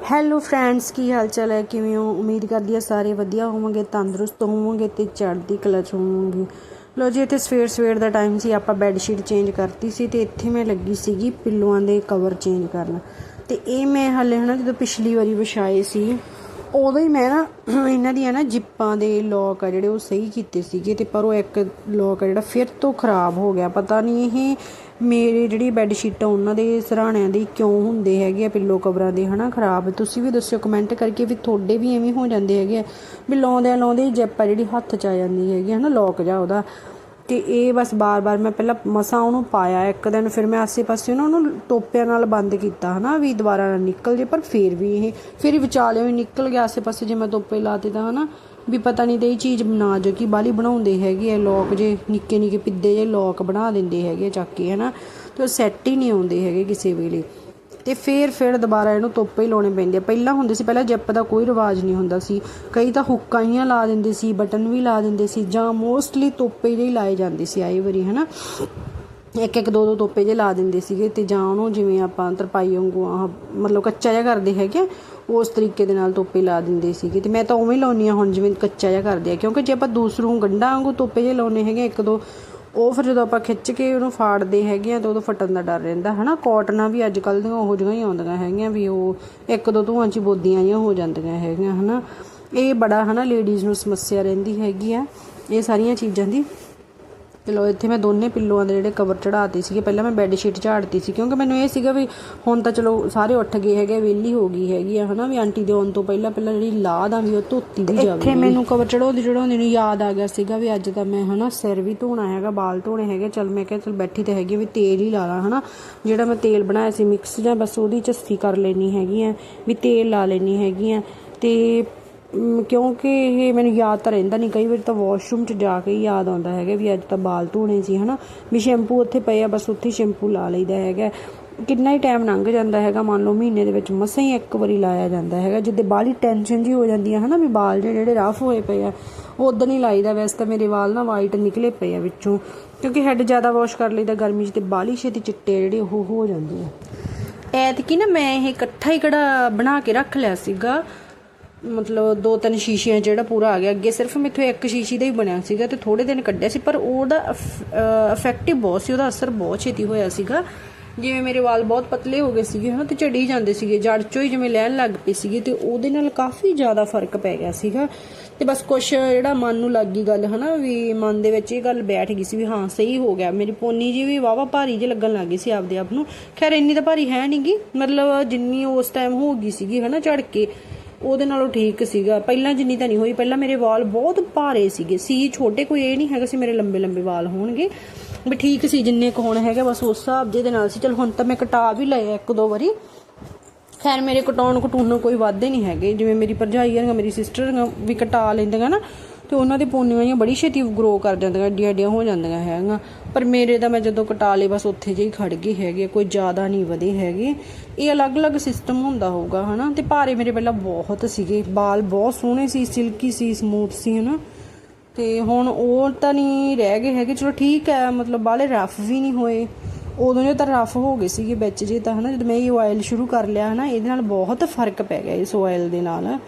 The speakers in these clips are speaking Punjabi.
ਹੈਲੋ ਫਰੈਂਡਸ ਕੀ ਹਾਲ ਚਾਲ ਹੈ? ਕਿਵੇਂ ਹੋ? ਉਮੀਦ ਕਰਦੀ ਹਾਂ ਸਾਰੇ ਵਧੀਆ ਹੋਵੋਗੇ, ਤੰਦਰੁਸਤ ਹੋਵੋਗੇ ਤੇ ਚੜ੍ਹਦੀ ਕਲਾ 'ਚ ਹੋਵੋਗੇ। ਲੋ ਜੀ, ਇੱਥੇ ਸਵੇਰ ਸਵੇਰ ਦਾ ਟਾਈਮ ਸੀ, ਆਪਾਂ ਬੈੱਡ ਸ਼ੀਟ ਚੇਂਜ ਕਰਤੀ ਸੀ ਤੇ ਇੱਥੇ ਮੈਂ ਲੱਗੀ ਸੀਗੀ ਪਿੱਲੋਆਂ ਦੇ ਕਵਰ ਚੇਂਜ ਕਰਨ। ਤੇ ਇਹ ਮੈਂ ਹਲੇ ਹਨਾ ਜਦੋਂ ਪਿਛਲੀ ਵਾਰੀ ਵਿਛਾਏ ਸੀ, ਉਦੋਂ ਹੀ ਮੈਂ ਨਾ ਇਹਨਾਂ ਦੀਆਂ ਨਾ ਜਿੱਪਾਂ ਦੇ ਲੋਕ ਆ ਜਿਹੜੇ ਉਹ ਸਹੀ ਕੀਤੇ ਸੀਗੇ ਤੇ ਪਰ ਉਹ ਇੱਕ ਲੋਕ ਆ ਜਿਹੜਾ ਫਿਰ ਤੋਂ ਖਰਾਬ ਹੋ ਗਿਆ। ਪਤਾ ਨਹੀਂ ਇਹ ਮੇਰੇ ਜਿਹੜੀ ਬੈੱਡ ਸ਼ੀਟ ਆ, ਉਹਨਾਂ ਦੇ ਸਰਾਣਿਆਂ ਦੀ ਕਿਉਂ ਹੁੰਦੇ ਹੈਗੇ ਆ ਪਿੱਲੋ ਕਵਰਾਂ ਦੇ, ਹਨਾ ਖਰਾਬ? ਤੁਸੀਂ ਵੀ ਦੱਸਿਓ ਕਮੈਂਟ ਕਰਕੇ ਵੀ ਤੁਹਾਡੇ ਵੀ ਐਵੇਂ ਹੋ ਜਾਂਦੇ ਹੈਗੇ ਆ ਵੀ ਲਾਉਂਦੇ ਲਾਉਂਦੇ ਹੀ ਜਿੱਪ ਆ ਜਿਹੜੀ ਹੱਥ 'ਚ ਆ ਜਾਂਦੀ ਹੈਗੀ ਹਨਾ ਲੋਕ ਜਾ ਉਹਦਾ। ਤੇ ਇਹ ਬਸ ਬਾਰ-ਬਾਰ ਮੈਂ ਪਹਿਲਾਂ ਮਸਾਂ ਉਹਨੂੰ ਪਾਇਆ ਇੱਕ ਦਿਨ, ਫਿਰ ਮੈਂ ਆਸੇ-ਪਾਸੇ ਨਾ ਉਹਨੂੰ ਟੋਪਿਆਂ ਨਾਲ ਬੰਦ ਕੀਤਾ, ਹਨਾ ਵੀ ਦੁਬਾਰਾ ਨਾ ਨਿਕਲ ਜੇ, ਪਰ ਫੇਰ ਵੀ ਇਹ, ਫਿਰ ਵਿਚਾਲਿਓ ਹੀ ਨਿਕਲ ਗਿਆ ਆਸੇ-ਪਾਸੇ ਜੇ ਮੈਂ ਟੋਪੇ ਲਾਤੇ ਤਾਂ, ਹਨਾ। ਵੀ ਪਤਾ ਨਹੀਂ ਤੇ ਇਹ ਚੀਜ਼ ਬਣਾ ਜੋ ਕਿ ਬਾਲੀ ਬਣਾਉਂਦੇ ਹੈਗੇ ਆ ਲੋਕ ਜੇ, ਨਿੱਕੇ ਨਿੱਕੇ ਪਿੱਦੇ ਜੇ ਲੋਕ ਬਣਾ ਦਿੰਦੇ ਹੈਗੇ ਚੱਕ ਕੇ, ਹਨਾ। ਤੇ ਉਹ ਸੈੱਟ ਹੀ ਨਹੀਂ ਆਉਂਦੇ ਹੈਗੇ ਕਿਸੇ ਵੇਲੇ। ਤੇ ਫੇਰ, ਫਿਰ ਦੁਬਾਰਾ ਇਹਨੂੰ ਤੋਪੇ ਹੀ ਲਾਉਣੇ ਪੈਂਦੇ ਆ। ਪਹਿਲਾਂ ਹੁੰਦੇ ਸੀ, ਪਹਿਲਾਂ ਜੈਪ ਦਾ ਕੋਈ ਰਿਵਾਜ ਨਹੀਂ ਹੁੰਦਾ ਸੀ। ਕਈ ਤਾਂ ਹੁੱਕਾਂ ਹੀ ਲਾ ਦਿੰਦੇ ਸੀ, ਬਟਨ ਵੀ ਲਾ ਦਿੰਦੇ ਸੀ ਜਾਂ ਮੋਸਟਲੀ ਤੋਪੇ ਜਿਹੇ ਹੀ ਲਾਏ ਜਾਂਦੇ ਸੀ ਆਈ ਵਾਰੀ, ਹਨਾ। ਇੱਕ ਇੱਕ ਦੋ ਦੋ ਤੋਪੇ ਜੇ ਲਾ ਦਿੰਦੇ ਸੀਗੇ ਤੇ ਜਾਂ ਉਹਨੂੰ ਜਿਵੇਂ ਆਪਾਂ ਤਰਪਾਈ ਵਾਂਗੂ ਆਹ ਮਤਲਬ ਕੱਚਾ ਜਿਹਾ ਕਰਦੇ ਹੈਗੇ ਉਸ ਤਰੀਕੇ ਦੇ ਨਾਲ ਤੋਪੇ ਲਾ ਦਿੰਦੇ ਸੀਗੇ ਤੇ ਮੈਂ ਤਾਂ ਉਵੇਂ ਹੀ ਲਾਉਣੀ ਆ ਹੁਣ ਜਿਵੇਂ ਕੱਚਾ ਜਿਹਾ ਕਰਦੇ ਆ, ਕਿਉਂਕਿ ਜੇ ਆਪਾਂ ਦੂਸਰੋਂ ਗੰਢਾਂ ਵਾਂਗੂ ਤੋਪੇ ਜੇ ਲਾਉਣੇ ਹੈਗੇ ਇੱਕ ਦੋ, ਉਹ ਫਿਰ ਜਦੋਂ ਆਪਾਂ ਖਿੱਚ ਕੇ ਉਹਨੂੰ ਫਾੜਦੇ ਹੈਗੇ ਆ ਤਾਂ ਉਦੋਂ ਫਟਣ ਦਾ ਡਰ ਰਹਿੰਦਾ, ਹਨਾ? ਕਾਟਨਾਂ ਵੀ ਅੱਜ ਕੱਲ੍ਹ ਦੀਆਂ ਉਹੋ ਜਿਹੀਆਂ ਹੀ ਆਉਂਦੀਆਂ ਹੈਗੀਆਂ ਵੀ ਉਹ ਇੱਕ ਦੋ ਧੂਆਂ 'ਚ ਬੋਦੀਆਂ ਜਿਹੀਆਂ ਹੋ ਜਾਂਦੀਆਂ ਹੈਗੀਆਂ, ਹਨਾ? ਇਹ ਬੜਾ, ਹਨਾ ਲੇਡੀਜ਼ ਨੂੰ ਸਮੱਸਿਆ ਰਹਿੰਦੀ ਹੈਗੀ ਆ, ਇਹ ਸਾਰੀਆਂ ਚੀਜ਼ਾਂ ਦੀ ਚਲੋ ਇੱਥੇ ਮੈਂ ਦੋਨੇ ਪਿੱਲੋਆਂ ਦੇ ਜਿਹੜੇ ਕਵਰ ਚੜਾਤੇ ਸੀਗੇ। ਪਹਿਲਾਂ ਮੈਂ ਬੈੱਡ ਸ਼ੀਟ ਝਾੜਤੀ ਸੀ ਕਿਉਂਕਿ ਮੈਨੂੰ ਇਹ ਸੀਗਾ ਵੀ ਹੁਣ ਤਾਂ ਚਲੋ ਸਾਰੇ ਉੱਠ ਗਏ ਹੈਗੇ ਵਿਹਲੀ ਹੋ ਗਈ ਹੈਗੀ ਆ ਹਨਾ ਵੀ ਆਂਟੀ ਦੇ ਆਉਣ ਤੋਂ ਪਹਿਲਾਂ ਪਹਿਲਾਂ ਜਿਹੜੀ ਲਾਦ ਆ ਵੀ ਉਹ ਧੋਤੀ ਦੀ ਜਾਵੇ। ਇੱਥੇ ਮੈਨੂੰ ਕਵਰ ਚੜਾਉਂਦੀ ਚੜਾਉਂਦੀ ਨੂੰ ਯਾਦ ਆ ਗਿਆ ਸੀਗਾ ਵੀ ਅੱਜ ਤਾਂ ਮੈਂ ਹਨਾ ਸਿਰ ਵੀ ਧੋਣਾ ਹੈਗਾ ਵਾਲ ਧੋਣੇ ਹੈਗੇ। ਚਲ ਮੈਂ ਕਿਹਾ ਚਲ ਬੈਠੀ ਤੇ ਹੈਗੀ ਵੀ ਤੇਲ ਹੀ ਲਾ ਲਾ ਹਨਾ। ਜਿਹੜਾ ਮੈਂ ਤੇਲ ਬਣਾਇਆ ਸੀ ਮਿਕਸ ਜਾਂ ਬਸ ਉਹਦੀ ਚੱਸੀ ਕਰ ਲੈਣੀ ਹੈਗੀ ਆ ਵੀ ਤੇਲ ਲਾ ਲੈਣੀ ਹੈਗੀ ਆ। ਤੇ ਕਿਉਂਕਿ ਇਹ ਮੈਨੂੰ ਯਾਦ ਤਾਂ ਰਹਿੰਦਾ ਨਹੀਂ। ਕਈ ਵਾਰ ਤਾਂ ਵਾਸ਼ਰੂਮ 'ਚ ਜਾ ਕੇ ਹੀ ਯਾਦ ਆਉਂਦਾ ਹੈਗਾ ਵੀ ਅੱਜ ਤਾਂ ਬਾਲ ਧੋਣੇ ਸੀ, ਹਨਾ? ਵੀ ਸ਼ੈਂਪੂ ਉੱਥੇ ਪਏ ਆ, ਬਸ ਉੱਥੇ ਸ਼ੈਂਪੂ ਲਾ ਲਈਦਾ ਹੈਗਾ। ਕਿੰਨਾ ਹੀ ਟਾਈਮ ਲੰਘ ਜਾਂਦਾ ਹੈਗਾ, ਮੰਨ ਲਓ ਮਹੀਨੇ ਦੇ ਵਿੱਚ ਮਸਾਂ ਹੀ ਇੱਕ ਵਾਰੀ ਲਾਇਆ ਜਾਂਦਾ ਹੈਗਾ। ਜਿੱਦੇ ਬਾਹਲੀ ਟੈਨਸ਼ਨ ਜੀ ਹੋ ਜਾਂਦੀ ਹੈ ਹਨਾ? ਵੀ ਬਾਲ ਜਿਹੇ ਜਿਹੜੇ ਰਫ ਹੋਏ ਪਏ ਆ, ਉਹ ਉਦੋਂ ਹੀ ਲਾਈਦਾ। ਵੈਸੇ ਤਾਂ ਮੇਰੇ ਵਾਲ ਨਾ ਵਾਈਟ ਨਿਕਲੇ ਪਏ ਆ ਵਿੱਚੋਂ। ਕਿਉਂਕਿ ਹੈਡ ਜ਼ਿਆਦਾ ਵਾਸ਼ ਕਰ ਲਈਦਾ ਗਰਮੀ 'ਚ ਤੇ ਬਾਹਲੀ ਛੇਤੀ ਚਿੱਟੇ ਜਿਹੜੇ, ਉਹ ਹੋ ਜਾਂਦੇ ਆ। ਐਤਕੀ ਨਾ ਮੈਂ ਇਹ ਇਕੱਠਾ ਹੀ ਕਿਹੜਾ ਬਣਾ ਕੇ ਰੱਖ ਲਿਆ ਸੀਗਾ। ਮਤਲਬ ਦੋ ਤਿੰਨ ਸ਼ੀਸ਼ਿਆਂ ਜਿਹੜਾ ਪੂਰਾ ਆ ਗਿਆ। ਅੱਗੇ ਸਿਰਫ ਮੈਥੋਂ ਇੱਕ ਸ਼ੀਸ਼ੀ ਦਾ ਹੀ ਬਣਿਆ ਸੀਗਾ ਤੇ ਥੋੜੇ ਦਿਨ ਕੱਢਿਆ ਸੀ, ਪਰ ਉਹਦਾ ਇਫੈਕਟਿਵ ਬਹੁਤ ਸੀ, ਉਹਦਾ ਅਸਰ ਬਹੁਤ ਛੇਤੀ ਹੋਇਆ ਸੀਗਾ। ਜਿਵੇਂ ਮੇਰੇ ਵਾਲ ਬਹੁਤ ਪਤਲੇ ਹੋ ਗਏ ਸੀਗੇ, ਹਨਾ, ਤੇ ਝੜੀ ਜਾਂਦੇ ਸੀਗੇ ਜੜ ਚੋਂ ਹੀ ਜਿਵੇਂ ਲੈਣ ਲੱਗ ਪਈ ਸੀਗੀ ਤੇ ਉਹਦੇ ਨਾਲ ਕਾਫੀ ਜ਼ਿਆਦਾ ਫ਼ਰਕ ਪੈ ਗਿਆ ਸੀਗਾ। ਤੇ ਬਸ ਕੁਛ ਜਿਹੜਾ ਮਨ ਨੂੰ ਲੱਗ ਗਈ ਗੱਲ, ਹਨਾ, ਵੀ ਮਨ ਦੇ ਵਿੱਚ ਇਹ ਗੱਲ ਬੈਠ ਗਈ ਸੀ ਵੀ ਹਾਂ, ਸਹੀ ਹੋ ਗਿਆ। ਮੇਰੀ ਪੋਨੀ ਜੀ ਵੀ ਵਾਵਾ ਭਾਰੀ ਜਿਹੀ ਲੱਗਣ ਲੱਗ ਗਈ ਸੀ ਆਪਦੇ ਆਪ ਨੂੰ। ਖੈਰ, ਇੰਨੀ ਤਾਂ ਭਾਰੀ ਹੈ ਨਹੀਂਗੀ ਮਤਲਬ ਜਿੰਨੀ ਉਸ ਟਾਈਮ ਹੋ ਗਈ ਸੀਗੀ, ਹਨਾ ਝੜ ਕੇ ਉਹਦੇ ਨਾਲੋਂ ਠੀਕ ਸੀਗਾ। ਪਹਿਲਾਂ ਜਿੰਨੀ ਤਾਂ ਨਹੀਂ ਹੋਈ, ਪਹਿਲਾਂ ਮੇਰੇ ਵਾਲ ਬਹੁਤ ਭਾਰੇ ਸੀਗੇ। ਸੀ ਛੋਟੇ ਕੋਈ ਇਹ ਨਹੀਂ ਹੈਗਾ ਸੀ ਮੇਰੇ ਲੰਬੇ ਲੰਬੇ ਵਾਲ ਹੋਣਗੇ। ਵੀ ਠੀਕ ਸੀ ਜਿੰਨੇ ਕੁ ਹੁਣ ਹੈਗਾ, ਬਸ ਉਸ ਹਿਸਾਬ ਦੇ ਨਾਲ ਸੀ। ਚਲ ਹੁਣ ਤਾਂ ਮੈਂ ਕਟਾ ਵੀ ਲਏ ਇੱਕ ਦੋ ਵਾਰੀ। ਖੈਰ ਮੇਰੇ ਕਟਾਉਣ ਕਟੂਣ ਕੋਈ ਵਾਧੇ ਨਹੀਂ ਹੈਗੇ। ਜਿਵੇਂ ਮੇਰੀ ਭਰਜਾਈ ਹੈਗਾ ਮੇਰੀ ਸਿਸਟਰ ਵੀ ਕਟਾ ਲੈਂਦੀਆਂ ਨਾ। ਤੇ ਉਹਨਾਂ ਦੇ ਪੋਨੀਆਂ ਬੜੀ ਛੇਤੀ ਗਰੋ ਕਰ ਜਾਂਦੀਆਂ, ਏਡੀਆਂ ਏਡੀਆਂ ਹੋ ਜਾਂਦੀਆਂ ਹੈਗੀਆਂ। ਪਰ ਮੇਰੇ ਤਾਂ ਮੈਂ ਜਦੋਂ ਕਟਾ ਲਏ ਬਸ ਉੱਥੇ ਜਿਹੀ ਖੜ ਗਏ ਹੈਗੇ ਕੋਈ ਜ਼ਿਆਦਾ ਨਹੀਂ ਵਧੇ ਹੈਗੇ। ਇਹ ਅਲੱਗ-ਅਲੱਗ ਸਿਸਟਮ ਹੁੰਦਾ ਹੋਊਗਾ, ਹਨਾ? ਤੇ ਭਾਰੇ ਮੇਰੇ ਪਹਿਲਾਂ ਬਹੁਤ ਸੀਗੇ ਬਾਲ ਬਹੁਤ ਸੋਹਣੇ ਸੀ ਸਿਲਕੀ ਸੀ ਸਮੂਥ ਸੀ, ਹਨਾ? ਤੇ ਹੁਣ ਉਹ ਤਾਂ ਨਹੀਂ ਰਹਿ ਗਏ ਹੈਗੇ। ਚਲੋ ਠੀਕ ਹੈ, ਮਤਲਬ ਬਾਲੇ ਰਫ ਵੀ ਨਹੀਂ ਹੋਏ। ਉਦੋਂ ਜੇ ਤਾਂ ਰਫ ਹੋ ਗਏ ਸੀਗੇ ਵਿੱਚ ਜੇ ਤਾਂ, ਹਨਾ? ਜਦੋਂ ਮੈਂ ਇਹ ਆਇਲ ਸ਼ੁਰੂ ਕਰ ਲਿਆ, ਹਨਾ? ਇਹਦੇ ਨਾਲ ਬਹੁਤ ਫ਼ਰਕ ਪੈ ਗਿਆ ਇਸ ਆਇਲ ਦੇ ਨਾਲ।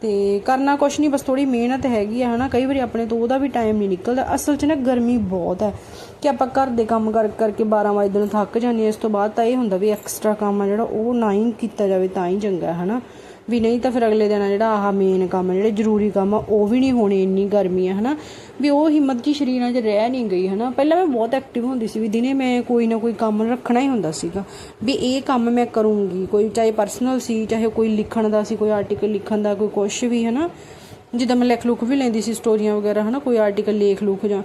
ਤੇ ਕਰਨਾ ਕੁਛ ਨਹੀਂ ਬਸ ਥੋੜੀ ਮਿਹਨਤ ਹੈਗੀ ਆ, ਹਨਾ? ਕਈ ਵਾਰੀ ਆਪਣੇ ਤੋਂ ਉਹਦਾ ਵੀ ਟਾਈਮ ਨਹੀਂ ਨਿਕਲਦਾ। ਅਸਲ 'ਚ ਨਾ ਗਰਮੀ ਬਹੁਤ ਹੈ ਕਿ ਆਪਾਂ ਘਰ ਦੇ ਕੰਮ ਕਰ, ਕਰਕੇ 12 ਵਜੇ ਦਿਨ ਥੱਕ ਜਾਂਦੇ ਹਾਂ, ਇਸ ਤੋਂ ਬਾਅਦ ਤਾਂ ਇਹ ਹੁੰਦਾ ਵੀ ਐਕਸਟਰਾ ਕੰਮ ਆ ਜਿਹੜਾ ਉਹ ਨਾ ਹੀ ਕੀਤਾ ਜਾਵੇ, ਤਾਂ ਹੀ ਚੰਗਾ ਹੈ, ਹਨਾ? ਵੀ ਨਹੀਂ ਤਾਂ ਫਿਰ ਅਗਲੇ ਦਿਨ ਆ ਜਿਹੜਾ ਆਹ ਮੇਨ ਕੰਮ ਜਿਹੜੇ ਜ਼ਰੂਰੀ ਕੰਮ ਆ, ਉਹ ਵੀ ਨਹੀਂ ਹੋਣੇ ਇੰਨੀ ਗਰਮੀ ਆ, ਹਨਾ? ਵੀ ਉਹ ਹਿੰਮਤ ਜੀ ਸਰੀਰਾਂ 'ਚ ਰਹਿ ਨਹੀਂ ਗਈ, ਹਨਾ? ਪਹਿਲਾਂ ਮੈਂ ਬਹੁਤ ਐਕਟਿਵ ਹੁੰਦੀ ਸੀ ਵੀ ਦਿਨੇ ਮੈਂ ਕੋਈ ਨਾ ਕੋਈ ਕੰਮ ਰੱਖਣਾ ਹੀ ਹੁੰਦਾ ਸੀਗਾ। ਵੀ ਇਹ ਕੰਮ ਮੈਂ ਕਰੂੰਗੀ, ਕੋਈ ਚਾਹੇ ਪਰਸਨਲ ਸੀ, ਚਾਹੇ ਕੋਈ ਲਿਖਣ ਦਾ ਸੀ, ਕੋਈ ਆਰਟੀਕਲ ਲਿਖਣ ਦਾ, ਕੋਈ ਕੁਛ ਵੀ, ਹਨਾ? ਜਿੱਦਾਂ ਮੈਂ ਲਿਖ ਲੁਖ ਵੀ ਲੈਂਦੀ ਸੀ ਸਟੋਰੀਆਂ ਵਗੈਰਾ, ਹਨਾ? ਕੋਈ ਆਰਟੀਕਲ ਲੇਖ ਲੁਖ ਜਾਂ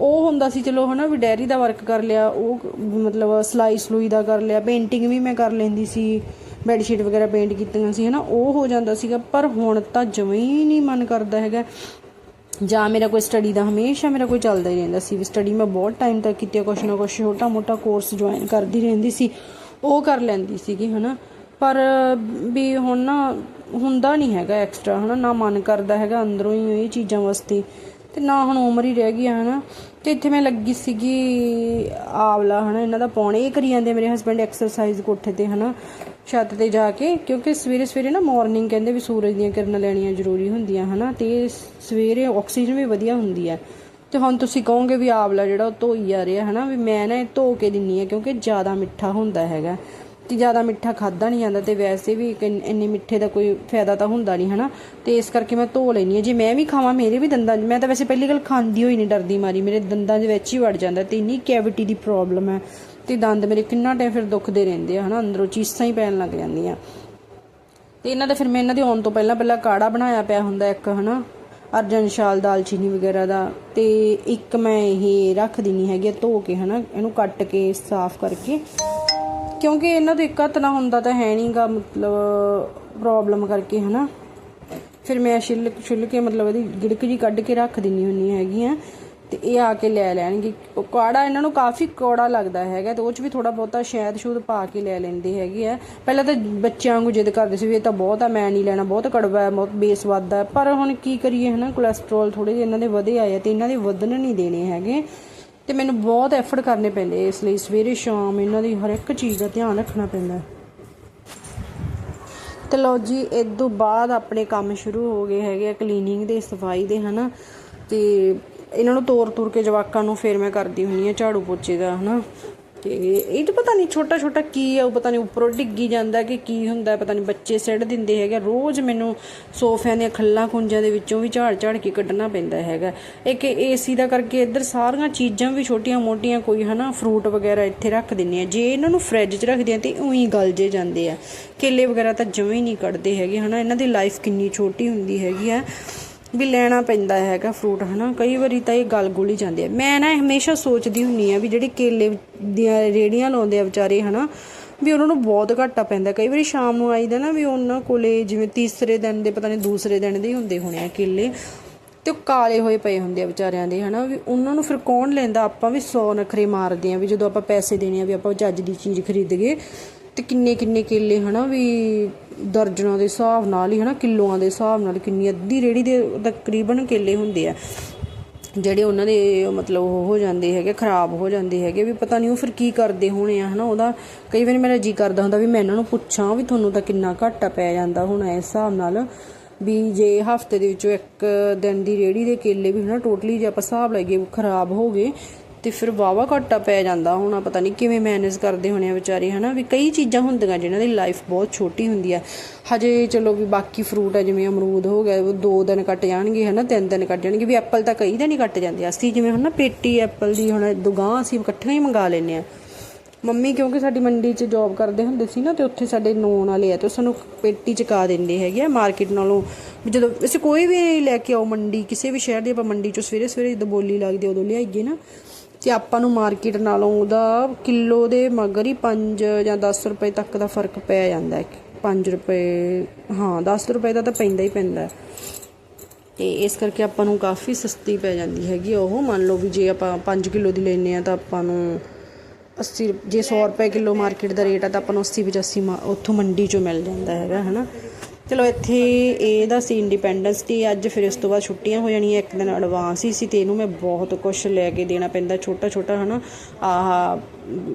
ਉਹ ਹੁੰਦਾ ਸੀ, ਚਲੋ, ਹਨਾ? ਵੀ ਡਾਇਰੀ ਦਾ ਵਰਕ ਕਰ ਲਿਆ, ਉਹ ਮਤਲਬ ਸਲਾਈ ਸਲੂਈ ਦਾ ਕਰ ਲਿਆ ਪੇਂਟਿੰਗ ਵੀ ਮੈਂ ਕਰ ਲੈਂਦੀ ਸੀ। ਬੈੱਡਸ਼ੀਟ ਵਗੈਰਾ ਪੇਂਟ ਕੀਤੀਆਂ ਸੀ, ਹਨਾ, ਉਹ ਹੋ ਜਾਂਦਾ ਸੀਗਾ, ਪਰ ਹੁਣ ਤਾਂ ਜਮਾਂ ਹੀ ਨਹੀਂ ਮਨ ਕਰਦਾ ਹੈਗਾ। ਜਾਂ ਮੇਰਾ ਕੋਈ ਸਟੱਡੀ ਦਾ ਹਮੇਸ਼ਾ ਮੇਰਾ ਕੋਈ ਚੱਲਦਾ ਹੀ ਰਹਿੰਦਾ ਸੀ। ਵੀ ਸਟੱਡੀ ਮੈਂ ਬਹੁਤ ਟਾਈਮ ਤੱਕ ਕੀਤੀ ਕੁਛ ਨਾ ਕੁਛ ਛੋਟਾ ਮੋਟਾ ਕੋਰਸ ਜੁਆਇਨ ਕਰਦੀ ਰਹਿੰਦੀ ਸੀ। ਉਹ ਕਰ ਲੈਂਦੀ ਸੀਗੀ, ਹਨਾ। ਪਰ ਵੀ ਹੁਣ ਨਾ ਹੁੰਦਾ ਨਹੀਂ ਹੈਗਾ ਐਕਸਟਰਾ ਹਨਾ, ਨਾ ਮਨ ਕਰਦਾ ਹੈਗਾ ਅੰਦਰੋਂ ਹੀ ਇਹ ਚੀਜ਼ਾਂ ਵਾਸਤੇ। ਤੇ ਨਾ ਹੁਣ ਉਮਰ ਹੀ ਰਹਿ ਗਈ ਆ, ਹਨਾ। ਤੇ ਇੱਥੇ ਮੈਂ ਲੱਗੀ ਸੀਗੀ, ਆਵਲਾ, ਹਨਾ, ਇਹਨਾਂ ਦਾ ਪਾਉਣੇ, ਇਹ ਕਰੀ ਜਾਂਦੇ ਮੇਰੇ ਹਸਬੰਡ ਐਕਸਰਸਾਈਜ਼ ਕੋਠੇ ਤੇ, ਹਨਾ। ਛੱਤ ਤੇ ਜਾ ਕੇ, ਕਿਉਂਕਿ ਸਵੇਰੇ ਸਵੇਰੇ ਨਾ ਮਾਰਨਿੰਗ ਕਹਿੰਦੇ ਵੀ ਸੂਰਜ ਦੀਆਂ ਕਿਰਨਾਂ ਲੈਣੀਆਂ ਜ਼ਰੂਰੀ ਹੁੰਦੀਆਂ, ਹਨਾ? ਤੇ ਸਵੇਰੇ ਆਕਸੀਜਨ ਵੀ ਵਧੀਆ ਹੁੰਦੀ ਹੈ ਤੇ ਹੁਣ ਤੁਸੀਂ ਕਹੋਗੇ ਵੀ ਆਵਲਾ ਜਿਹੜਾ ਉਹ ਧੋਈ ਜਾ ਰਿਹਾ, ਹਨਾ? ਵੀ ਮੈਂ ਨਾ ਇਹ ਧੋ ਕੇ ਦਿੰਨੀ ਆ, ਕਿਉਂਕਿ ਜ਼ਿਆਦਾ ਮਿੱਠਾ ਹੁੰਦਾ ਹੈਗਾ। ਤੇ ਜ਼ਿਆਦਾ ਮਿੱਠਾ ਖਾਦਾ ਨਹੀਂ ਜਾਂਦਾ, ਤੇ ਵੈਸੇ ਵੀ ਇੱਕ ਇੰਨੇ ਮਿੱਠੇ ਦਾ ਕੋਈ ਫਾਇਦਾ ਤਾਂ ਹੁੰਦਾ ਨਹੀਂ, ਹਨਾ? ਤੇ ਇਸ ਕਰਕੇ ਮੈਂ ਧੋ ਲੈਣੀ ਆ। ਜੇ ਮੈਂ ਵੀ ਖਾਵਾਂ, ਮੇਰੇ ਵੀ ਦੰਦਾਂ 'ਚ, ਮੈਂ ਤਾਂ ਵੈਸੇ ਪਹਿਲੀ ਗੱਲ ਖਾਂਦੀ ਹੋਈ ਨਹੀਂ ਡਰਦੀ ਮਾਰੀ, ਮੇਰੇ ਦੰਦਾਂ ਦੇ ਵਿੱਚ ਹੀ ਵੜ ਜਾਂਦਾ ਤੇ ਇੰਨੀ ਕੈਵਿਟੀ ਦੀ ਪ੍ਰੋਬਲਮ ਹੈ ਤੇ ਦੰਦ ਮੇਰੇ ਕਿੰਨਾ ਟਾਈਮ ਫਿਰ ਦੁਖਦੇ ਰਹਿੰਦੇ ਆ, ਹਨਾ? ਅੰਦਰੋਂ ਚੀਸਾਂ ਹੀ ਪੈਣ ਲੱਗ ਜਾਂਦੀਆਂ। ਤੇ ਇਹਨਾਂ ਦਾ ਫਿਰ ਮੈਂ ਇਹਨਾਂ ਦੇ ਆਉਣ ਤੋਂ ਪਹਿਲਾਂ ਪਹਿਲਾਂ ਕਾੜਾ ਬਣਾਇਆ ਪਿਆ ਹੁੰਦਾ ਇੱਕ, ਹਨਾ? ਅਰਜਨ ਸ਼ਾਲ ਦਾਲਚੀਨੀ ਵਗੈਰਾ ਦਾ। ਤੇ ਇੱਕ ਮੈਂ ਇਹ ਰੱਖ ਦਿੰਨੀ ਹੈਗੀ ਆ ਧੋ ਕੇ, ਹਨਾ? ਇਹਨੂੰ ਕੱਟ ਕੇ ਸਾਫ਼ ਕਰਕੇ। ਕਿਉਂਕਿ ਇਹਨਾਂ ਤੋਂ ਇੱਕ ਹੱਥ ਨਾ ਹੁੰਦਾ ਤਾਂ ਹੈ ਨਹੀਂਗਾ ਮਤਲਬ ਪ੍ਰੋਬਲਮ ਕਰਕੇ, ਹਨਾ? ਫਿਰ ਮੈਂ ਛਿੱਲ ਛਿੱਲ ਕੇ ਮਤਲਬ ਇਹਦੀ ਗਿੜਕ ਜੀ ਕੱਢ ਕੇ ਰੱਖ ਦਿੰਨੀ ਹੁੰਨੀ ਹੈਗੀ ਆ। ਤੇ ਇਹ ਆ ਕੇ ਲੈ ਲੈਣਗੇ। ਉਹ ਕਾੜਾ ਇਹਨਾਂ ਨੂੰ ਕਾਫੀ ਕੌੜਾ ਲੱਗਦਾ ਹੈਗਾ ਤੇ ਉਹ ਚ ਵੀ ਥੋੜਾ ਬਹੁਤਾ ਸ਼ਹਿਦ ਸ਼ੂਦ ਪਾ ਕੇ ਲੈ ਲੈਂਦੇ ਹੈਗੇ ਆ। ਪਹਿਲਾਂ ਤਾਂ ਬੱਚਿਆਂ ਨੂੰ ਜਿੱਦ ਕਰਦੇ ਸੀ ਵੀ ਇਹ ਤਾਂ ਬਹੁਤ ਆ, ਮੈਂ ਨਹੀਂ ਲੈਣਾ, ਬਹੁਤ ਕੜਵਾ ਹੈ, ਬਹੁਤ ਬੇਸਵਾਦ ਹੈ। ਪਰ ਹੁਣ ਕੀ ਕਰੀਏ ਹਨਾ ਕੋਲੇਸਟ੍ਰੋਲ ਥੋੜੇ ਜਿਹੇ ਇਹਨਾਂ ਦੇ ਵਧੇ ਆਏ ਆ ਤੇ ਇਹਨਾਂ ਦੇ ਵਧਣ ਨਹੀਂ ਦੇਣੇ ਹੈਗੇ। ਤੇ ਮੈਨੂੰ ਬਹੁਤ ਐਫਰਟ ਕਰਨੇ ਪੈਂਦੇ ਇਸ ਲਈ ਸਵੇਰੇ ਸ਼ਾਮ ਇਹਨਾਂ ਦੀ ਹਰ ਇੱਕ ਚੀਜ਼ ਦਾ ਧਿਆਨ ਰੱਖਣਾ ਪੈਂਦਾ। ਤੇ ਲਓ ਜੀ ਇਸ ਤੋਂ ਬਾਅਦ ਆਪਣੇ ਕੰਮ ਸ਼ੁਰੂ ਹੋ ਗਏ ਹੈਗੇ ਆ ਕਲੀਨਿੰਗ ਦੇ, ਸਫ਼ਾਈ ਦੇ ਹਨਾ। ਤੇ ਇਹਨਾਂ ਨੂੰ ਤੋਰ ਤੋਰ ਕੇ ਜਵਾਕਾਂ ਨੂੰ ਫਿਰ ਮੈਂ ਕਰਦੀ ਹੁੰਨੀ ਆ ਝਾੜੂ ਪੋਚੇ ਦਾ, ਹਨਾ? ਤੇ ਇਹ ਤਾਂ ਪਤਾ ਨਹੀਂ ਛੋਟਾ ਛੋਟਾ ਕੀ ਆ, ਉਹ ਪਤਾ ਨਹੀਂ ਉੱਪਰੋਂ ਡਿੱਗੀ ਜਾਂਦਾ ਕਿ ਕੀ ਹੁੰਦਾ, ਪਤਾ ਨਹੀਂ ਬੱਚੇ ਸਿੱਟ ਦਿੰਦੇ ਹੈਗੇ ਰੋਜ਼ ਮੈਨੂੰ ਸੋਫਿਆਂ ਦੀਆਂ ਖੱਲਾਂ ਕੁੰਜਾਂ ਦੇ ਵਿੱਚੋਂ ਵੀ ਝਾੜ ਝਾੜ ਕੇ ਕੱਢਣਾ ਪੈਂਦਾ ਹੈਗਾ। ਇੱਕ ਏਸੀ ਦਾ ਕਰਕੇ ਇੱਧਰ ਸਾਰੀਆਂ ਚੀਜ਼ਾਂ ਵੀ ਛੋਟੀਆਂ ਮੋਟੀਆਂ ਕੋਈ, ਹਨਾ, ਫਰੂਟ ਵਗੈਰਾ ਇੱਥੇ ਰੱਖ ਦਿੰਨੇ ਆ। ਜੇ ਇਹਨਾਂ ਨੂੰ ਫ੍ਰਿਜ 'ਚ ਰੱਖਦੇ ਆ ਤੇ ਉਹੀ ਗਲ ਜੇ ਜਾਂਦੇ ਆ। ਕੇਲੇ ਵਗੈਰਾ ਤਾਂ ਜਮੇ ਹੀ ਨਹੀਂ ਕੱਢਦੇ ਹੈਗੇ, ਹਨਾ? ਇਹਨਾਂ ਦੀ ਲਾਈਫ ਕਿੰਨੀ ਛੋਟੀ ਹੁੰਦੀ ਹੈਗੀ ਆ। ਵੀ ਲੈਣਾ ਪੈਂਦਾ ਹੈਗਾ ਫਰੂਟ ਹਨਾ? ਕਈ ਵਾਰੀ ਤਾਂ ਇਹ ਗਲ ਗੁਲ ਹੀ ਜਾਂਦੇ ਆ ਮੈਂ ਨਾ ਹਮੇਸ਼ਾ ਸੋਚਦੀ ਹੁੰਨੀ ਆ ਵੀ ਜਿਹੜੇ ਕੇਲੇ ਦੀਆਂ ਰੇੜੀਆਂ ਲਾਉਂਦੇ ਆ ਵਿਚਾਰੇ, ਹਨਾ, ਵੀ ਉਹਨਾਂ ਨੂੰ ਬਹੁਤ ਘਾਟਾ ਪੈਂਦਾ। ਕਈ ਵਾਰੀ ਸ਼ਾਮ ਨੂੰ ਆਈਦਾ ਨਾ ਵੀ ਉਹਨਾਂ ਕੋਲੇ ਜਿਵੇਂ ਤੀਸਰੇ ਦਿਨ ਦੇ, ਪਤਾ ਨਹੀਂ ਦੂਸਰੇ ਦਿਨ ਦੇ ਹੀ ਹੁੰਦੇ ਹੋਣੇ ਆ ਕੇਲੇ, ਤੇ ਉਹ ਕਾਲੇ ਹੋਏ ਪਏ ਹੁੰਦੇ ਆ ਵਿਚਾਰਿਆਂ ਦੇ, ਹਨਾ? ਵੀ ਉਹਨਾਂ ਨੂੰ ਫਿਰ ਕੌਣ ਲੈਂਦਾ? ਆਪਾਂ ਵੀ 100 ਨਖਰੇ ਮਾਰਦੇ ਆ ਵੀ ਜਦੋਂ ਆਪਾਂ ਪੈਸੇ ਦੇਣੇ ਆ ਵੀ ਆਪਾਂ ਚੱਜ ਦੀ ਚੀਜ਼ ਖਰੀਦ ਗਏ ਤੇ ਕਿੰਨੇ ਕਿੰਨੇ ਕੇਲੇ ਹਨਾ ਵੀ ਦਰਜਨਾਂ ਦੇ ਹਿਸਾਬ ਨਾਲ ਹੀ ਹਨਾ, ਕਿਲੋਆਂ ਦੇ ਹਿਸਾਬ ਨਾਲ ਕਿੰਨੀ ਅੱਧੀ ਰੇੜੀ ਦੇ ਤਕਰੀਬਨ ਕੇਲੇ ਹੁੰਦੇ ਆ। ਜਿਹੜੇ ਉਹਨਾਂ ਦੇ ਮਤਲਬ ਉਹ ਹੋ ਜਾਂਦੇ ਹੈਗੇ, ਖਰਾਬ ਹੋ ਜਾਂਦੇ ਹੈਗੇ, ਵੀ ਪਤਾ ਨਹੀਂ ਉਹ ਫਿਰ ਕੀ ਕਰਦੇ ਹੋਣੇ ਆ ਹਨਾ, ਉਹਦਾ ਕਈ ਵਾਰੀ ਮੇਰਾ ਜੀ ਕਰਦਾ ਹੁੰਦਾ ਵੀ ਮੈਂ ਇਹਨਾਂ ਨੂੰ ਪੁੱਛਾਂ ਵੀ ਤੁਹਾਨੂੰ ਤਾਂ ਕਿੰਨਾ ਘਾਟਾ ਪੈ ਜਾਂਦਾ ਹੁਣ ਇਸ ਹਿਸਾਬ ਨਾਲ, ਵੀ ਜੇ ਹਫ਼ਤੇ ਦੇ ਵਿੱਚੋਂ ਇੱਕ ਦਿਨ ਦੀ ਰੇੜੀ ਦੇ ਕੇਲੇ ਵੀ ਹਨਾ, ਟੋਟਲੀ ਜੇ ਆਪਾਂ ਹਿਸਾਬ ਲਾਈਏ ਖਰਾਬ ਹੋ ਗਏ ਤੇ ਫਿਰ ਵਾਵਾ ਘਾਟਾ ਪੈ ਜਾਂਦਾ। ਹੁਣ ਪਤਾ ਨਹੀਂ ਕਿਵੇਂ ਮੈਨੇਜ ਕਰਦੇ ਹੋਣੇ ਆ ਵਿਚਾਰੇ, ਹਨਾ? ਵੀ ਕਈ ਚੀਜ਼ਾਂ ਹੁੰਦੀਆਂ ਜਿਨ੍ਹਾਂ ਦੀ ਲਾਈਫ ਬਹੁਤ ਛੋਟੀ ਹੁੰਦੀ ਆ। ਹਜੇ ਚਲੋ ਵੀ ਬਾਕੀ ਫਰੂਟ ਆ, ਜਿਵੇਂ ਅਮਰੂਦ ਹੋ ਗਿਆ, ਉਹ ਦੋ ਦਿਨ ਕੱਟ ਜਾਣਗੇ, ਹਨਾ? ਤਿੰਨ ਦਿਨ ਕੱਟ ਜਾਣਗੇ। ਵੀ ਐਪਲ ਤਾਂ ਕਈ ਦਿਨ ਹੀ ਕੱਟ ਜਾਂਦੇ ਆ। ਅਸੀਂ ਜਿਵੇਂ ਹੁਣ ਨਾ ਪੇਟੀ ਐਪਲ ਦੀ ਹੁਣ ਦੁਗਾਂ ਅਸੀਂ ਇਕੱਠੀਆਂ ਹੀ ਮੰਗਾ ਲੈਨੇ ਆ। ਮੰਮੀ ਕਿਉਂਕਿ ਸਾਡੀ ਮੰਡੀ 'ਚ ਜੌਬ ਕਰਦੇ ਹੁੰਦੇ ਸੀ ਨਾ, ਤੇ ਉੱਥੇ ਸਾਡੇ ਨੋਨ ਵਾਲੇ ਆ, ਤੇ ਉਹ ਸਾਨੂੰ ਪੇਟੀ ਚਕਾ ਦਿੰਦੇ ਹੈਗੇ ਆ। ਮਾਰਕੀਟ ਨਾਲੋਂ ਵੀ ਜਦੋਂ ਅਸੀਂ ਕੋਈ ਵੀ ਲੈ ਕੇ ਆਓ ਮੰਡੀ, ਕਿਸੇ ਵੀ ਸ਼ਹਿਰ ਦੀ ਆਪਾਂ ਮੰਡੀ 'ਚੋਂ ਸਵੇਰੇ ਸਵੇਰੇ ਜਦੋਂ ਬੋਲੀ ਲੱਗਦੀ ਉਦੋਂ ਲਿਆਈਏ ਨਾ। ਤੇ ਆਪਾਂ ਨੂੰ ਮਾਰਕੀਟ ਨਾਲੋਂ ਉਹਦਾ ਕਿਲੋ ਦੇ ਮਗਰ ਹੀ 5 ਜਾਂ 10 ਰੁਪਏ ਤੱਕ ਦਾ ਫ਼ਰਕ ਪੈ ਜਾਂਦਾ ਹੈ। 5 ਰੁਪਏ, ਹਾਂ 10 ਰੁਪਏ ਦਾ ਤਾਂ ਪੈਂਦਾ ਹੀ ਪੈਂਦਾ ਹੈ। ਤੇ ਇਸ ਕਰਕੇ ਆਪਾਂ ਨੂੰ ਕਾਫੀ ਸਸਤੀ ਪੈ ਜਾਂਦੀ ਹੈਗੀ ਉਹ। ਮੰਨ ਲਓ ਵੀ ਜੇ ਆਪਾਂ 5 ਕਿਲੋ ਦੀ ਲੈਨੇ ਆ ਤਾਂ ਆਪਾਂ ਨੂੰ 80 ਜੇ 100 ਰੁਪਏ ਕਿਲੋ ਮਾਰਕੀਟ ਦਾ ਰੇਟ ਆ ਤਾਂ ਆਪਾਂ ਨੂੰ 80 85 ਮਾ- ਉੱਥੋਂ ਮੰਡੀ ਚੋਂ ਮਿਲ ਜਾਂਦਾ ਹੈਗਾ, ਹਨਾ? ਚਲੋ ਇੱਥੇ ਇਹਦਾ ਸੀ ਇੰਡੀਪੈਂਡੈਂਸ ਡੇ ਅੱਜ ਫਿਰ ਇਸ ਤੋਂ ਬਾਅਦ ਛੁੱਟੀਆਂ ਹੋ ਜਾਣੀਆਂ, ਇੱਕ ਦਿਨ ਐਡਵਾਂਸ ਹੀ ਸੀ ਤੇ ਇਹਨੂੰ ਮੈਂ ਬਹੁਤ ਕੁਝ ਲੈ ਕੇ ਦੇਣਾ ਪੈਂਦਾ ਛੋਟਾ ਛੋਟਾ ਹਨਾ, ਆਹ,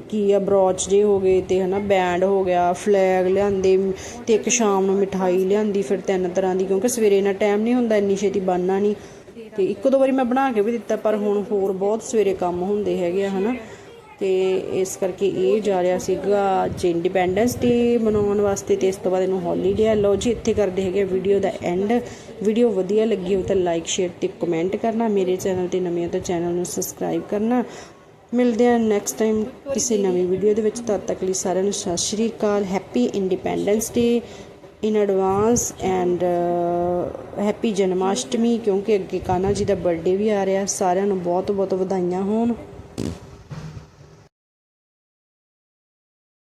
ਕੀ ਆ ਬਰੋਚ ਜੇ ਹੋ ਗਏ ਤੇ, ਹਨਾ ਬੈਂਡ ਹੋ ਗਿਆ ਫਲੈਗ ਲਿਆਂਦੇ, ਤੇ ਇੱਕ ਸ਼ਾਮ ਨੂੰ ਮਿਠਾਈ ਲਿਆਂਦੀ ਫਿਰ ਤਿੰਨ ਤਰ੍ਹਾਂ ਦੀ, ਕਿਉਂਕਿ ਸਵੇਰੇ ਇਹਨਾਂ ਟਾਈਮ ਨਹੀਂ ਹੁੰਦਾ, ਇੰਨੀ ਛੇਤੀ ਬਣਨਾ ਨਹੀਂ। ਤੇ ਇੱਕ ਦੋ ਵਾਰੀ ਮੈਂ ਬਣਾ ਕੇ ਵੀ ਦਿੱਤਾ, ਪਰ ਹੁਣ ਹੋਰ ਬਹੁਤ ਸਵੇਰੇ ਕੰਮ ਹੁੰਦੇ ਹੈਗੇ ਆ, ਹਨਾ। ਤੇ ਇਸ ਕਰਕੇ ਇਹ ਜਾ ਰਿਹਾ ਸੀਗਾ ਅੱਜ ਇੰਡੀਪੈਂਡੈਂਸ ਡੇ ਮਨਾਉਣ ਵਾਸਤੇ ਤੇ ਇਸ ਤੋਂ ਬਾਅਦ ਇਹਨੂੰ ਹੌਲੀਡੇ ਆ। ਲਓ ਜੀ, ਇੱਥੇ ਕਰਦੇ ਹੈਗੇ ਵੀਡੀਓ ਦਾ ਐਂਡ ਵੀਡੀਓ ਵਧੀਆ ਲੱਗੀ ਹੋ ਤਾਂ ਲਾਈਕ ਸ਼ੇਅਰ ਤੇ ਕਮੈਂਟ ਕਰਨਾ। ਮੇਰੇ ਚੈਨਲ ਤੇ ਨਵੇਂ ਹੋ ਤਾਂ ਚੈਨਲ ਨੂੰ ਸਬਸਕ੍ਰਾਈਬ ਕਰਨਾ। ਮਿਲਦੇ ਹਾਂ ਨੈਕਸਟ ਟਾਈਮ ਕਿਸੇ ਨਵੀਂ ਵੀਡੀਓ ਦੇ ਵਿੱਚ। ਤਦ ਤੱਕ ਲਈ ਸਾਰਿਆਂ ਨੂੰ ਸਤਿ ਸ਼੍ਰੀ ਅਕਾਲ। Happy independence day in advance and happy Janmashtami ਕਿਉਂਕਿ ਅੱਗੇ ਕਾਨਾ ਜੀ ਦਾ ਬਰਥਡੇ ਵੀ ਆ ਰਿਹਾ। ਸਾਰਿਆਂ ਨੂੰ ਬਹੁਤ ਬਹੁਤ ਵਧਾਈਆਂ ਹੋਣ।